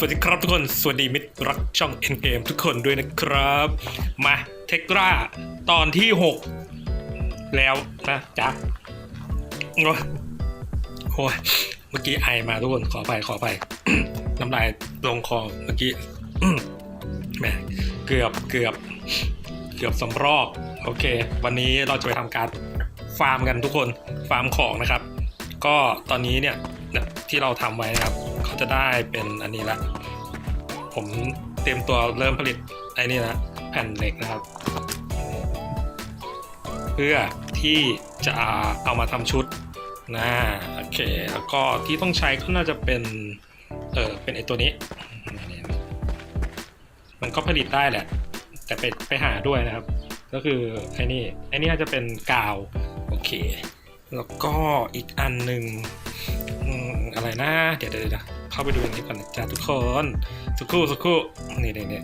สวัสดีครับทุกคน สวัสดีมิตรรักช่อง N Game ทุกคนด้วยนะครับ มาเทกราตอนที่ 6 แล้วนะจ๊ะโอ้โอ้ยเมื่อกี้ไอมาทุกคนขอไปขอไปน้ำลายลงคอเมื่อกี้แหมเกือบเกือบ เกือบสำรอกโอเค วันนี้เราจะไปทำการฟาร์มกันทุกคนฟาร์มของนะครับ ก็ตอนนี้เนี่ยที่เราทำไว้นะครับ จะได้เป็นอันนี้ละ ผมเตรียมตัวเริ่มผลิตไอ้นี่นะแผ่นเหล็กนะครับ เพื่อที่จะเอามาทำชุดนะโอเค แล้วก็ที่ต้องใช้ก็น่าจะเป็นเออเป็นไอตัวนี้ มันก็ผลิตได้แหละ แต่ไปไปหาด้วยนะครับ ก็คือไอ้นี่ไอ้นี่น่าจะเป็นกาวโอเค แล้วก็อีกอันหนึ่งอืมอะไรนะ เดี๋ยวเดี๋ยว เข้าไปดูอันนี้ก่อนนะจ๊ะทุกคนสักครู่สักครู่นี่นี่นี่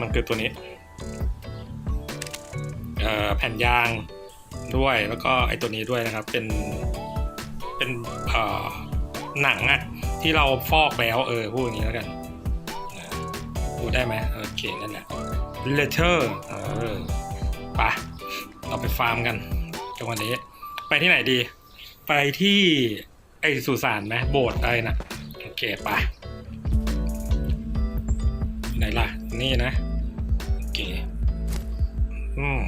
มันคือตัวนี้เอ่อแผ่นยางด้วยแล้วก็ไอ้ตัวนี้ด้วยนะครับ เป็นเป็นเอ่อหนังอะที่เราฟอกแล้วเออพูดอย่างนี้แล้วกันพูดได้ไหมโอเคนั่นแหละ letter เออไปเราไปฟาร์มกันกันวันนี้ ไปที่ไหนดี ไปที่ ไอ้สุสานไหมโบสถ์อะไรนะโอเคไปไหนล่ะ นี่นะ โอเค อืม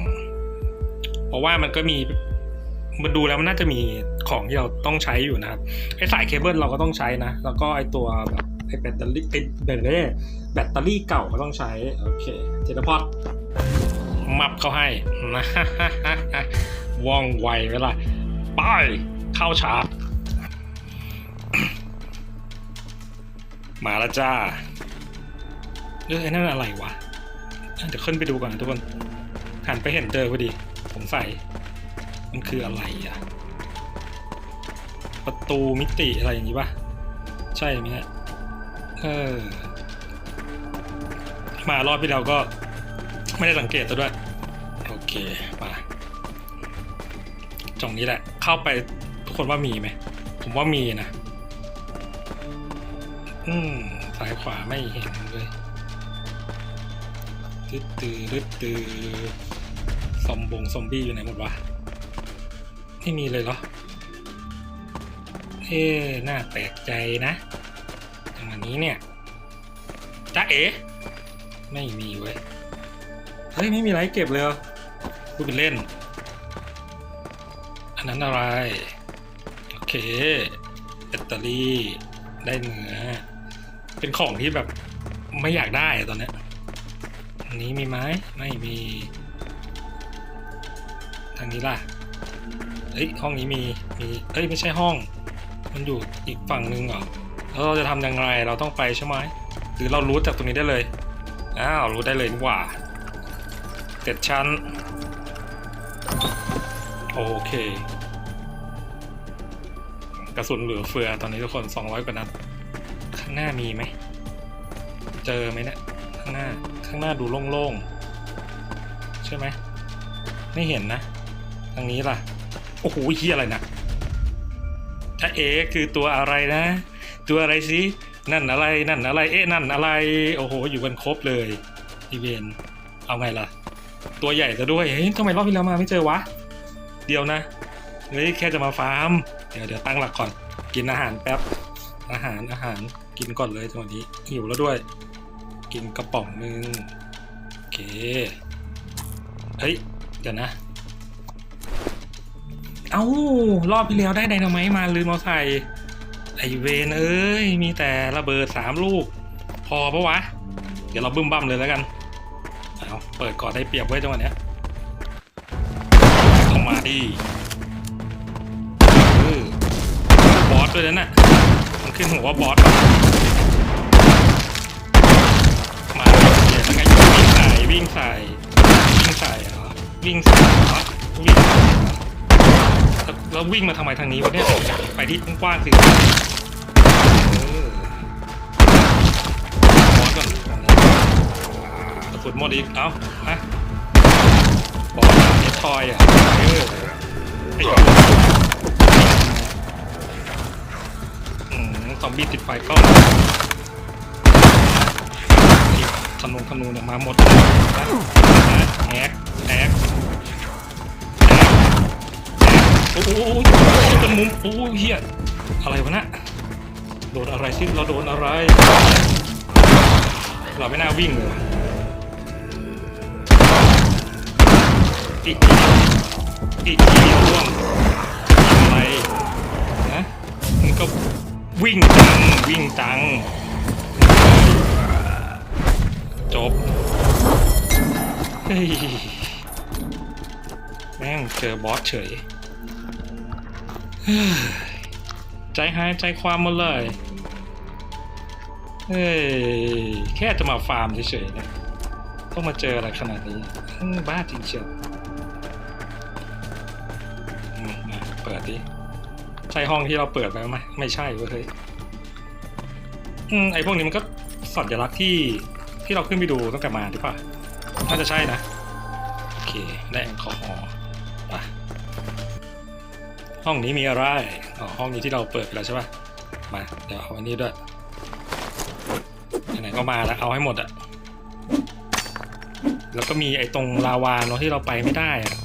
เพราะว่ามันก็มีมันดูแล้วมันน่าจะมีของที่เราต้องใช้อยู่นะครับไอสายเคเบิลเราก็ต้องใช้นะ แล้วก็ไอตัวแบบไอแบตเตอรี่ไอแบตเตอรี่แบตเตอรี่เก่าก็ต้องใช้ โอเคเจตพอดมับเขาให้นะว่องไวเวลาไปเข้าชาร์จ มาแล้วจ้า เออไอ้นั่นอะไรวะอะเดี๋ยวขึ้นไปดูก่อนนะทุกคน หันไปเห็นเจอพอดี ผมใส่ มันคืออะไรอะประตูมิติอะไรอย่างนี้ปะใช่ไหมฮะ เออ มารอบที่เราก็ไม่ได้สังเกตตัวด้วย โอเค มาจ่องนี้แหละ เข้าไปทุกคนว่ามีไหม ผมว่ามีนะ อืมซ้ายขวาไม่เห็นเลยตึ๊ดตือตึ๊ดตือซอมบงซอมบี้อยู่ไหนหมดวะไม่มีเลยเหรอ เอ๊ะน่าแปลกใจนะจังหวะนี้เนี่ยจ้าเอ๋ไม่มีเว้ย เฮ้ย ไม่มีอะไรเก็บเลยรอพูดเป็นเล่น อันนั้นอะไร โอเคแบตเตอรี่ได้เนื้อ เป็นของที่แบบไม่อยากได้ตอนเนี้ยอันนี้มีไหมไม่มี ทางนี้ล่ะเฮ้ยห้องนี้มีมีเอ้ยไม่ใช่ห้อง มันอยู่อีกฝั่งนึงเหรอแล้วเราจะทำยังไงเราต้องไปใช่ไหมหรือเรารู้จากตรงนี้ได้เลยอ้าวรู้ได้เลยดีกว่าเจ็ดชั้นโอเค กระสุนเหลือเฟือตอนนี้ทุกคน 200 กว่านัดางหน้ามีไหม เจอไหมเนะี่ยข้างหน้า ข้างหน้าดูโล่งๆ ใช่ไหม ไม่เห็นนะ ทางนี้ล่ะ โอ้โหเฮียอะไรนะถ้าเอคือตัวอะไรนะ ตัวอะไรสินั่นอะไร นั่นอะไร เอ๊ะ นั่นอะไร โอ้โห อยู่กันครบเลยอีเวนเอาไงล่ะ ตัวใหญ่ซะด้วย เฮ้ยทำไมรอบที่แล้วมาไม่เจอวะ เดียวนะ เฮ้ย แค่จะมาฟาร์ม เดี๋ยวเดี๋ยวตั้งหลักก่อน กินอาหารแป๊บ อาหาร อาหาร กินก่อนเลยตอนนี้หิวแล้วด้วย กินกระป๋องนึงโอเคเฮ้ยเดี๋ยวนะ เอ้ารอบที่แล้วได้ไดนาไมต์มาลืมเอาใส่ไอเวนเอ้ยมีแต่ระเบิดสามลูก พอปะวะ เดี๋ยวเราบึ้มบั้มเลยแล้วกันเอาเปิดก่อนได้เปรียบไว้จังหวะเนี้ยเข้ามาดิบอสด้วยนั่นน่ะมันขึ้นหัวว่าบอส ใส่วิ่งใส่เหรอวิ่งใส่เหรอวิ่งใส่เหรอแล้วแล้ววิ่งมาทำไมทางนี้วะเนี่ยไปที่กว้างๆสิเออบอสก่อนกระสุนหมดอีกเอ้าฮะบอสเอทอยอะเออไอ้อืมซอมบี้ติดไฟก็อีก ธนูธนูเนี่ยมาหมดนะแฮกแฮกโอ้โหเป็นมุมโอ้เฮียอะไรวะนะโดนอะไรสิเราโดนอะไร เราไม่น่าวิ่งเลยอีกทีอีกทีเดียวร่วงอะไรนะมันก็วิ่งจังวิ่งจัง บเฮ้ยแม่งเจอบอสเฉย ใจหายใจความหมดเลยเฮ้ยแค่จะมาฟาร์มเฉยๆนี่ยต้องมาเจออะไรขนาดนี้บ้าจริงเชียวมาเปิดดิใช่ห้องที่เราเปิดไปไหมไม่ใช่เว้ยไอพวกนี้มันก็สัญลักษณ์ที่ ที่เราขึ้นไปดูตั้งแต่มาหรือเปล่าน่าจะใช่นะ โอเคได้แอลกอฮอล์ไปห้องนี้มีอะไรอ๋อห้องนี้ที่เราเปิดไปแล้วใช่ป่ะ มา เดี๋ยวเอาอันนี้ด้วยไหนๆก็มาแล้วเอาให้หมดอะแล้วก็มีไอ้ตรงลาวาเนาะที่เราไปไม่ได้อะ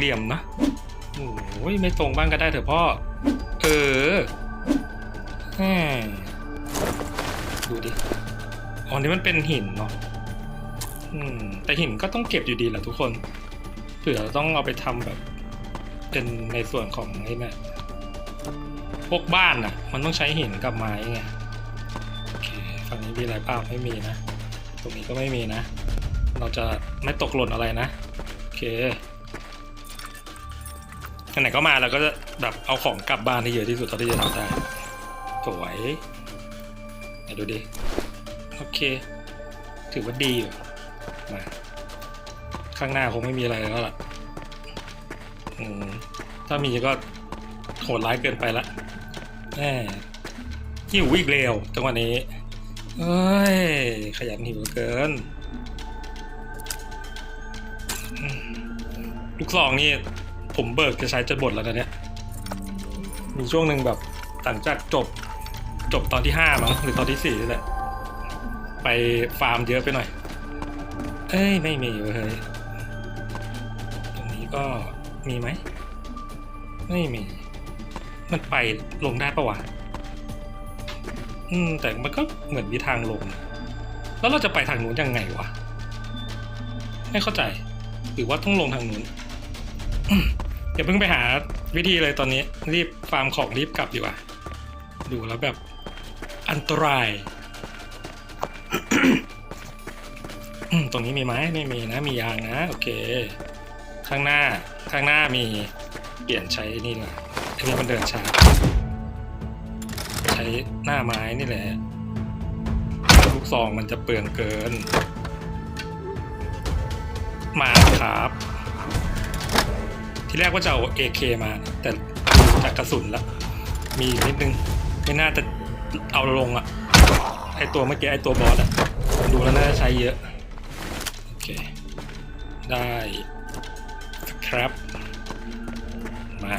เหลี่ยมนะโอ้ยไม่ตรงบ้างก็ได้เถอะพ่อ เออดูดิอ๋อนี่มันเป็นหินเนาะอืมแต่หินก็ต้องเก็บอยู่ดีแหละทุกคนเผื่อต้องเอาไปทำแบบ เป็นในส่วนของไอ้เนี่ยพวกบ้านอะ มันต้องใช้หินกับไม้ไงโอเคฝั่งนี้มีอะไรเปล่าไม่มีนะ ตรงนี้ก็ไม่มีนะ เราจะไม่ตกหล่นอะไรนะ โอเค ไหนก็มาแล้วก็จะแบบเอาของกลับบ้านให้เยอะที่สุดเท่าที่จะทำได้สวยไหนดูดิ โอเค ถือว่าดีอยู่มา ข้างหน้าคงไม่มีอะไรแล้วล่ะถ้ามีก็โหดร้ายเกินไปละแหมหิวอีกเร็วจังหวะนี้เอ้ย ขยันหิวเกิน ลูกซองนี่ ผมเบิกจะใช้จนหมดแล้วนะเนี่ย มีช่วงหนึ่งแบบหลังจากจบจบตอนที่ห้ามั้งหรือตอนที่สี่นี่แหละไปฟาร์มเยอะไปหน่อย เอ้ย ไม่มีเว้ยตรงนี้ก็มีไหม ไม่มี มันไปลงได้ปะวะอืม แต่มันก็เหมือนมีทางลง แล้วเราจะไปทางนู้นยังไงวะ ไม่เข้าใจ หรือว่าต้องลงทางนู้น อย่าเพิ่งไปหาวิธีเลยตอนนี้ รีบฟาร์มของรีบกลับดีกว่า ดูแล้วแบบอันตราย ตรงนี้มีไหมไม่มีนะ มียางนะ โอเค ข้างหน้าข้างหน้ามีเปลี่ยนใช้นี่แหละอันนี้มันเดินช้าใช้หน้าไม้นี่แหละ ลูกซองมันจะเปลืองเกิน มาครับ ที่แรกว่าจะเอา AK มา แต่ดูจากกระสุนแล้วมีนิดนึง ไม่น่าจะเอาลงอะไอตัวเมื่อกี้ไอตัวบอสอะดูแล้วน่าจะใช้เยอะ โอเค ได้ครับ มา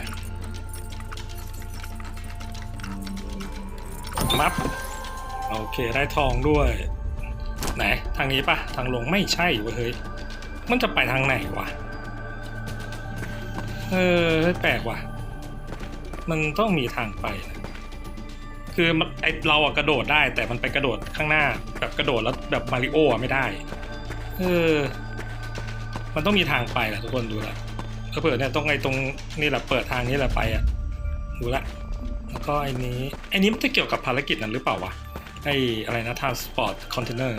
มับโอเคได้ทองด้วย ไหน ทางนี้ปะทางลงไม่ใช่เว้ยเฮ้ยมันจะไปทางไหนวะ เออแปลกว่ะ มันต้องมีทางไปนะคือมันไอเราอะกระโดดได้ แต่มันไปกระโดดข้างหน้า แบบกระโดดแล้วแบบมาริโออะไม่ได้ เออ มันต้องมีทางไปแหละทุกคนดูละถ้าเปิดเนี่ยต้องไอตรงนี่แหละเปิดทางนี้แหละไปอะดูละแล้วก็ไอ้นี้ไอ้นี้มันจะเกี่ยวกับภารกิจนั้นหรือเปล่าวะไอ้อะไรนะ transport container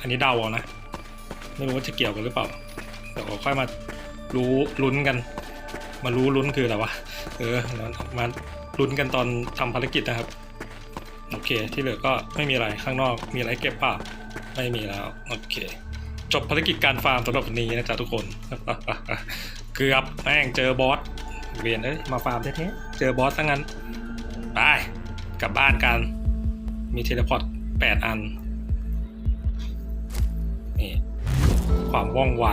อันนี้เดาเอานะ ไม่รู้ว่าจะเกี่ยวกันหรือเปล่า เดี๋ยวค่อยมา รู้ลุ้นกัน มารู้ลุ้นคืออะไรวะ เออแล้วมาลุ้นกันตอนทำภารกิจนะครับ โอเค ที่เหลือก็ไม่มีอะไรข้างนอกมีอะไรเก็บเปล่าไม่มีแล้ว โอเค จบภารกิจการฟาร์มสำหรับวันนี้นะจ๊ะทุกคนเกือบแม่งเจอบอสเวียนเอ้ยมาฟาร์มแท้ๆเจอบอสทั้งนั้นไปกลับบ้านกัน มีเทเลพอร์ตไปแปดอันนี่ความว่องไว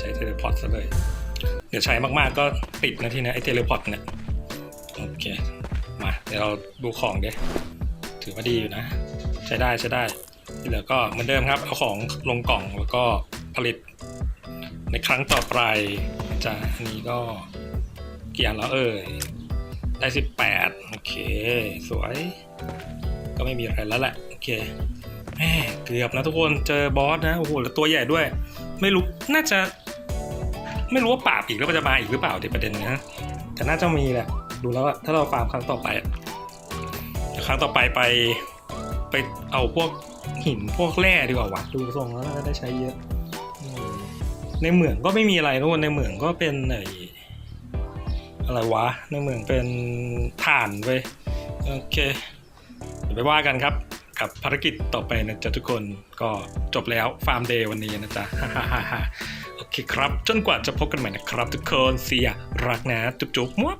ใช้เทเลพอร์ตซะเลย เดี๋ยวใช้มากๆก็ติดนะที่นะไอเทเลพอร์ตเนี่ยโอเค มาเดี๋ยวเราดูของเดี๋ยวถือว่าดีอยู่นะ ใช้ได้ใช้ได้ที่เหลือก็เหมือนเดิมครับ เอาของลงกล่องแล้วก็ผลิต ในครั้งต่อไปจะอันนี้ก็เกี่อันแล้วเอ่ยได้สิบแปดโอเค สวย ก็ไม่มีอะไรแล้วแหละ โอเคแหมเกือบนะทุกคนเจอบอสนะ โอ้โห แล้วตัวใหญ่ด้วย ไม่รู้น่าจะ ไม่รู้ว่าปราบอีกแล้วมันจะมาอีกหรือเปล่าที่ประเด็นนะแต่น่าจะมีแหละดูแล้วอะถ้าเราฟาร์มครั้งต่อไปครั้งต่อไปไป ไปเอาพวกหินพวกแร่ดีกว่าวะดูทรงแล้วน่าจะได้ใช้เยอะในเหมืองก็ไม่มีอะไรทุกคนในเหมืองก็เป็นไออะไรวะ ในเหมืองเป็นถ่านเว้ยโอเคเดี๋ยวไปว่ากันครับ กับภารกิจต่อไปนะจ๊ะทุกคนก็จบแล้วฟาร์มเดย์วันนี้นะจ๊ะฮ่าฮ่าฮ่าโอเคครับ จนกว่าจะพบกันใหม่นะครับ ทุกคนเสียรักนะ จุ๊บๆมั่ว